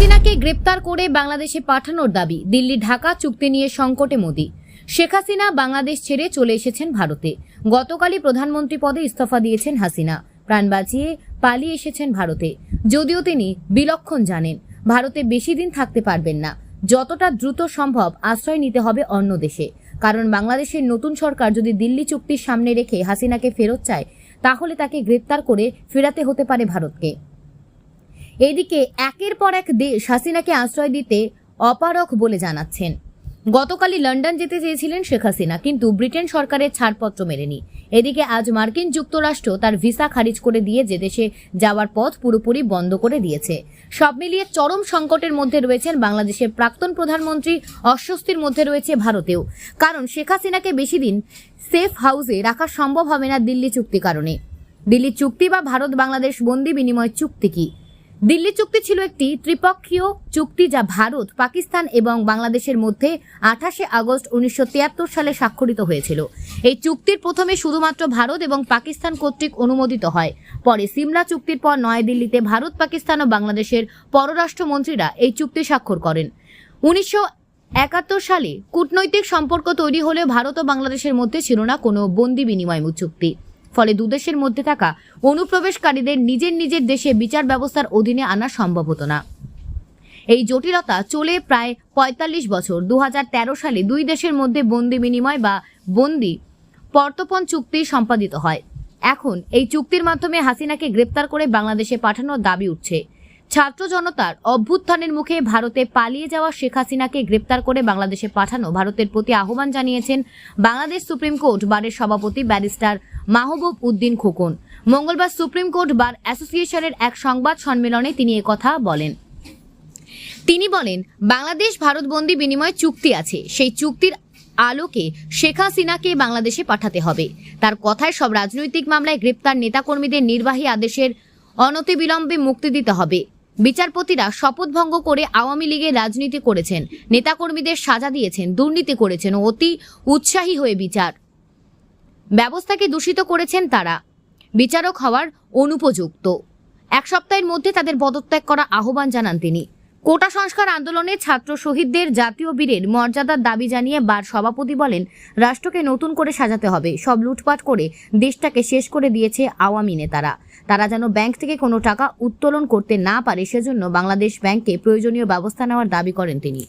হাসিনাকে গ্রেপ্তার করে বাংলাদেশে পাঠানোর দাবি, দিল্লি, ঢাকা চুক্তি নিয়ে সংকটে মোদি। শেখ হাসিনা বাংলাদেশ ছেড়ে চলে এসেছেন ভারতে। গতকালই প্রধানমন্ত্রী পদে ইস্তফা দিয়েছেন হাসিনা। প্রাণ বাঁচিয়ে পালিয়ে এসেছেন ভারতে। যদিও তিনি বিলক্ষণ জানেন, ভারতে বেশি দিন থাকতে পারবেন না। যতটা দ্রুত সম্ভব আশ্রয় নিতে হবে অন্য দেশে। কারণ বাংলাদেশের নতুন সরকার যদি দিল্লি চুক্তির সামনে রেখে হাসিনাকে ফেরত চায়, তাহলে তাকে গ্রেপ্তার করে ফেরাতে হতে পারে ভারতকে। এদিকে একের পর এক দেশ হাসিনাকে আশ্রয় দিতে অপারক বলে জানাচ্ছেন। গতকালই লন্ডন যেতে চেয়েছিলেন শেখ হাসিনা, কিন্তু ব্রিটেন সরকারের ছাড়পত্র মেলেনি। এদিকে আজ মার্কিন যুক্তরাষ্ট্র তার ভিসা খারিজ করে দিয়ে যে দেশে যাওয়ার পথ পুরোপুরি বন্ধ করে দিয়েছে। সব মিলিয়ে চরম সংকটের মধ্যে রয়েছেন বাংলাদেশের প্রাক্তন প্রধানমন্ত্রী, অস্বস্তির মধ্যে রয়েছে ভারতেও। কারণ শেখ হাসিনাকে বেশি দিন সেফ হাউসে রাখা সম্ভব হবে না দিল্লি চুক্তি কারণে। দিল্লি চুক্তি বা ভারত বাংলাদেশ বন্দি বিনিময় চুক্তি কি? দিল্লি চুক্তি ছিল একটি ত্রিপক্ষীয় চুক্তি যা ভারত, পাকিস্তান এবং বাংলাদেশের মধ্যে আঠাশে আগস্ট উনিশশো তিয়াত্তর সালে স্বাক্ষরিত হয়েছিল। এই চুক্তির প্রথমে শুধুমাত্র ভারত এবং পাকিস্তান কর্তৃক অনুমোদিত হয়। পরে সিমলা চুক্তির পর নয়াদিল্লিতে ভারত, পাকিস্তান ও বাংলাদেশের পররাষ্ট্রমন্ত্রীরা এই চুক্তি স্বাক্ষর করেন। উনিশশো একাত্তর সালে কূটনৈতিক সম্পর্ক তৈরি হলে ভারত ও বাংলাদেশের মধ্যে ছিল না কোনো বন্দি বিনিময় চুক্তি। ফলে দুদেশের মধ্যে থাকা অনুপ্রবেশকারীদের নিজের নিজের দেশে বিচার ব্যবস্থার অধীনে আনা সম্ভব হতো না। এই জটিলতা চলে প্রায় ৪৫ বছর দু হাজার তেরো সালে দুই দেশের মধ্যে বন্দি বিনিময় বা বন্দি পর্তপণ চুক্তি সম্পাদিত হয়। এখন এই চুক্তির মাধ্যমে হাসিনাকে গ্রেপ্তার করে বাংলাদেশে পাঠানোর দাবি উঠছে। ছাত্র জনতার অভ্যুত্থানের মুখে ভারতে পালিয়ে যাওয়া শেখ হাসিনাকে গ্রেপ্তার করে বাংলাদেশে পাঠানো ভারতের প্রতি আহ্বান জানিয়েছেন বাংলাদেশ সুপ্রিম কোর্ট বারের সভাপতি ব্যারিস্টার মাহবুব উদ্দিন খোকন। মঙ্গলবার সুপ্রিম কোর্ট বার অ্যাসোসিয়েশনের এক সংবাদ সম্মেলনে তিনি একথা বলেন। তিনি বলেন, বাংলাদেশ ভারত ভারতবন্দি বিনিময় চুক্তি আছে। সেই চুক্তির আলোকে শেখ হাসিনাকে বাংলাদেশে পাঠাতে হবে। তার কথায় সব রাজনৈতিক মামলায় গ্রেপ্তার নেতাকর্মীদের নির্বাহী আদেশের অনতিবিলম্বে মুক্তি দিতে হবে। বিচারপতিরা শপথভঙ্গ করে আওয়ামী লীগের রাজনীতি করেছেন। নেতাকর্মীদের সাজা দিয়েছেন, দুর্নীতি করেছেন অতি উৎসাহী হয়ে বিচার। ব্যবস্থাকে দূষিত করেছেন তারা। বিচারক হওয়ার অনুপযুক্ত। এক সপ্তাহের মধ্যে তাদের পদত্যাগ করা আহ্বান জানান তিনি। কোটা সংস্কার আন্দোলনে ছাত্র শহীদদের জাতীয় বীরের মর্যাদার দাবি জানিয়ে বার সভাপতি বলেন, রাষ্ট্রকে নতুন করে সাজাতে হবে। সব লুটপাট করে দেশটাকে শেষ করে দিয়েছে আওয়ামী নেতারা। তারা যেন ব্যাংক থেকে কোনো টাকা উত্তোলন করতে না পারে, সেজন্য বাংলাদেশ ব্যাংকে প্রয়োজনীয় ব্যবস্থা নেওয়ার দাবি করেন তিনি।